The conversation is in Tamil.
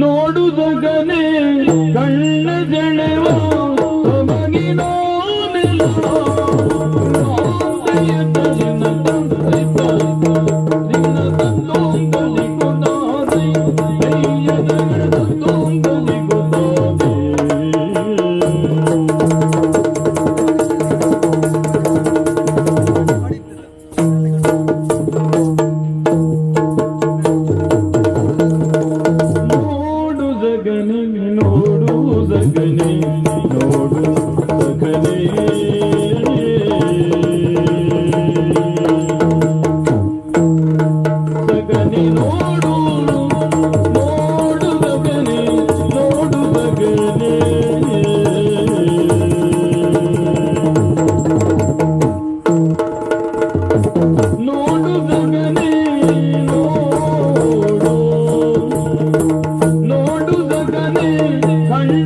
ನೋಡುದಗನೆ ಕಣ್ಣ ಜಳೆವ ಒಮಗಿನೋ தகனே நோடும் தகனே தகனே நோடும் நோடு தகனே நோடு தகனே நோடு தகனே